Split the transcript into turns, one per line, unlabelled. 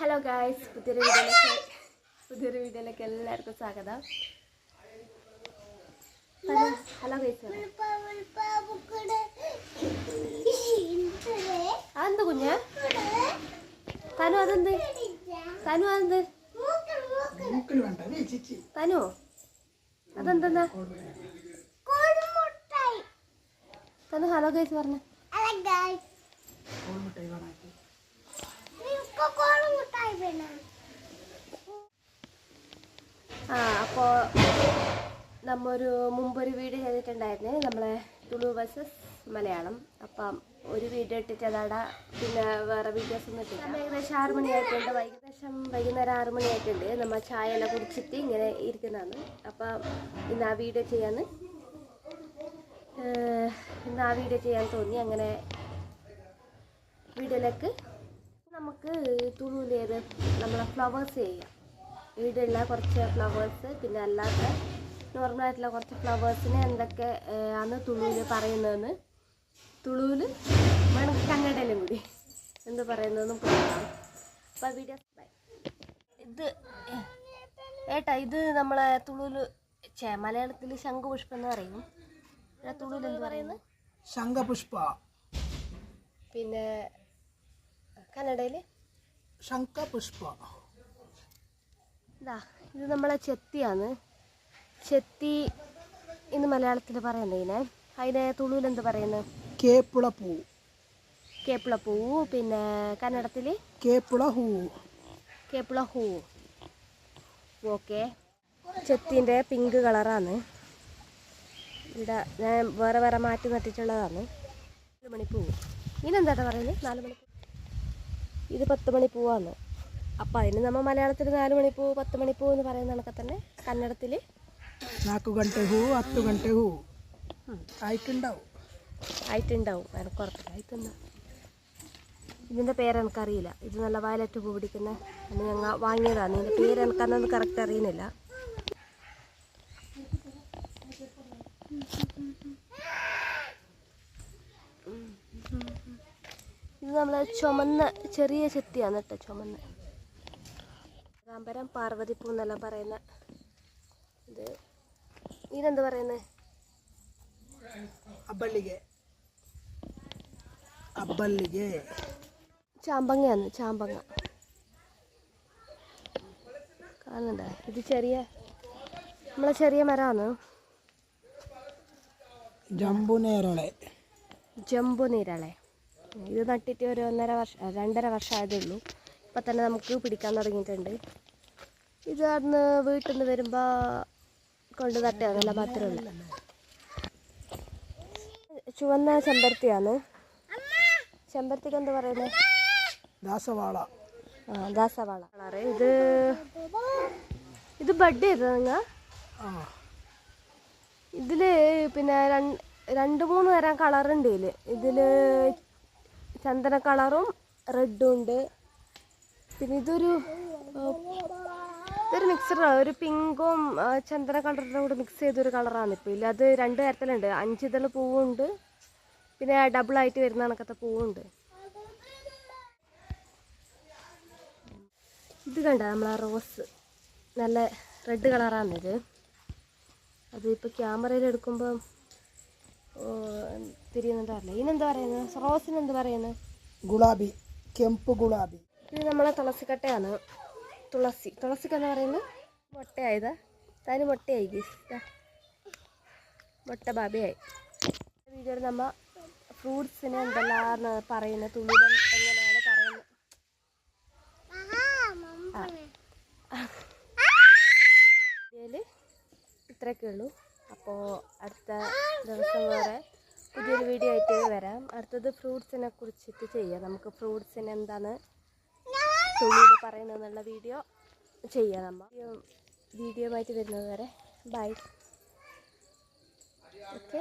Hello guys പുതിയൊരു വീഡിയോയിലേക്ക് പുതിയൊരു വീഡിയോയിലേക്ക് എല്ലാവർക്കും സ്വാഗതം. ഹലോ ഗൈസ് അതെന്ത് കുഞ്ഞ്? തനു അതെന്ത്? തനു അതെന്ത്? തനു? അതെന്തെന്നാ? തനു ഹലോ ഗൈസ് പറഞ്ഞു.
വേണാക്കി
ആ അപ്പോൾ നമ്മൊരു മുമ്പൊരു വീഡിയോ ചെയ്തിട്ടുണ്ടായിരുന്നു നമ്മളെ തുളു വേഴ്സസ് മലയാളം. അപ്പം ഒരു വീഡിയോ ഇട്ടിട്ട് അതാടാ പിന്നെ വേറെ വീഡിയോസ് ഒന്നും ഇട്ടില്ല. നമ്മൾ ഏകദേശം ആറ് മണിയായിട്ടുണ്ട്. വൈകുന്നേരം വൈകുന്നേരം ആറ് മണിയായിട്ടുണ്ട്. നമ്മൾ ചായ എല്ലാം കുടിച്ചിട്ട് ഇങ്ങനെ ഇരിക്കുന്നതാണ്. അപ്പം ഇന്ന് ആ വീഡിയോ ചെയ്യാന്ന് ഇന്ന് ആ വീഡിയോ ചെയ്യാൻ തോന്നി. അങ്ങനെ വീഡിയോയിലേക്ക് നമുക്ക് തുളുവിലേത് നമ്മളെ ഫ്ലവേഴ്സ് ചെയ്യാം. വീടുള്ള കുറച്ച് ഫ്ലവേഴ്സ് പിന്നെ അല്ലാത്ത നോർമലായിട്ടുള്ള കുറച്ച് ഫ്ലവേഴ്സിന് എന്തൊക്കെ ആണ് തുളുവിൽ പറയുന്നതെന്ന്? തുളുവിൽ വേണമെങ്കിൽ കന്നഡയിലും കൂടി. എന്ത് പറയുന്നതെന്ന് പറയാം അപ്പോൾ വീഡിയോ ഇത് ഏട്ടാ ഇത് നമ്മളെ തുളുവിൽ ചേ മലയാളത്തിൽ ശംഖുപുഷ്പം എന്ന് പറയും. തുളുവിൽ എന്ത് പറയുന്നത്
ശംഖപുഷ്പ.
പിന്നെ കന്നഡയിൽ
ശംഖപുഷ്പ.
ഇതാ ഇത് നമ്മളെ ചെത്തിയാണ്. ചെത്തി ഇന്ന് മലയാളത്തിൽ പറയുന്നതിനെ അതിനെ തുളുവിൽ എന്ത് പറയുന്നത്.
കേപ്പുള പൂ
കേപ്പിള പൂ പിന്നെ കന്നഡത്തിൽ?
കേപ്പുള ഹൂ
കേപ്പിള ഹൂ ഓക്കെ. ചെത്തിന്റെ പിങ്ക് കളറാണ്. ഇവിടെ ഞാൻ വേറെ വേറെ മാറ്റി നട്ടിട്ടുള്ളതാണ്. നാല് മണിപ്പൂവ് ഇതിനെന്താ പറയുന്നത്? നാല് മണിപ്പൂ. ഇത് പത്ത് മണിപ്പൂവാന്ന് അപ്പൊ അതിന് നമ്മ മലയാളത്തിൽ നാല് മണിപ്പൂ പത്ത് മണിപ്പൂ എന്ന് പറയുന്ന കണക്കെ തന്നെ കന്നഡത്തിൽ
നാക്കു ഹൂ ഹൂ. ആയിട്ടുണ്ടാവും.
ആയിട്ടുണ്ടാവും. അതിന് പേര് എനിക്കറിയില്ല. ഇത് നല്ല വയലറ്റ് പൂ പിടിക്കുന്ന ഞങ്ങൾ വാങ്ങിയതാണ് ഇതിന്റെ പേര് എനിക്കന്നൊന്നും കറക്റ്റ് അറിയുന്നില്ല. നമ്മളെ ചുമന്ന ചെറിയ ചെത്തിയാണ് കേട്ടോ ചുമന്ന. കാമ്പരം പാർവതിപ്പൂ എന്നെല്ലാം പറയുന്ന ഇത്. ഇതെന്ത് പറയുന്നത് ചാമ്പങ്ങയാണ് ചാമ്പങ്ങ. കാണണ്ട ഇത് ചെറിയ നമ്മളെ ചെറിയ മരമാണ്.
ജംബു
നേരളെ ഇത് നട്ടിട്ട് ഒരു ഒന്നര വർഷം രണ്ടര വർഷമായതേ ഉള്ളൂ ഇപ്പം തന്നെ നമുക്ക് പിടിക്കാൻ തുടങ്ങിയിട്ടുണ്ട്. ഇത് അന്ന് വീട്ടിൽ നിന്ന് വരുമ്പോൾ കൊണ്ട് തട്ടുകയെന്നല്ല മാത്രമേ ഉള്ളൂ ചുവന്ന ചെമ്പരത്തിയാണ്. ചെമ്പരത്തിക്ക് എന്താ പറയുന്നത്
ദാസവാള.
ആ ദാസവാള. കളറ്. ഇത് ഇത് ബഡ് ചെയ്തത് നിങ്ങൾ ഇതിൽ പിന്നെ രണ്ട് മൂന്ന് തരം കളറുണ്ട് ഇതിൽ ഇതിൽ ചന്ദന കളറും റെഡും ഉണ്ട്. പിന്നെ ഇതൊരു ഇതൊരു മിക്സറാണ് ഒരു പിങ്കും ചന്ദന കളറിന്റെ കൂടെ മിക്സ് ചെയ്തൊരു കളറാണ് ഇപ്പോൾ ഇല്ല അത് രണ്ട് തരത്തിലുണ്ട്. അഞ്ച് ഇതൾ പൂവുണ്ട്. പിന്നെ ഡബിളായിട്ട് വരുന്ന കണക്കത്തെ പൂവുണ്ട്. ഇത് കണ്ട? നമ്മളെ റോസ് നല്ല റെഡ് കളറാണിത്. അത് ഇപ്പോൾ ക്യാമറയിൽ തിരിയുന്നുണ്ടാവില്ല അറിയില്ല പറയുന്നത് റോസിന് എന്ത് പറയുന്നത്
ഗുളാബി കെമ്പ് ഗുളാബി
ഇത് നമ്മളെ തുളസിക്കട്ടയാണ്. തുളസി. തുളസിക്ക എന്ന് പറയുന്നത് മുട്ടയായതാ. താന് മുട്ടയായി ഗീസ്. മുട്ട ബാബിയായി. വീഡിയോയിൽ നമ്മൾ ഫ്രൂട്ട്സിന് എന്തെല്ലാം പറയുന്നത് തുളികൾ എങ്ങനെയാണ് പറയുന്നത് ഇത്രയൊക്കെ ഉള്ളൂ. അപ്പോൾ അടുത്ത ദിവസം വേറെ പുതിയൊരു വീഡിയോ ആയിട്ട് വരാം. അടുത്തത് ഫ്രൂട്ട്സിനെ കുറിച്ചിട്ട് ചെയ്യാം. നമുക്ക് ഫ്രൂട്ട്സിന് എന്താണ് തുള്ളിയിൽ പറയുന്നതെന്നുള്ള വീഡിയോ ചെയ്യാം നമ്മൾ വീഡിയോ ആയിട്ട് വരുന്നത് വരെ. Bye okay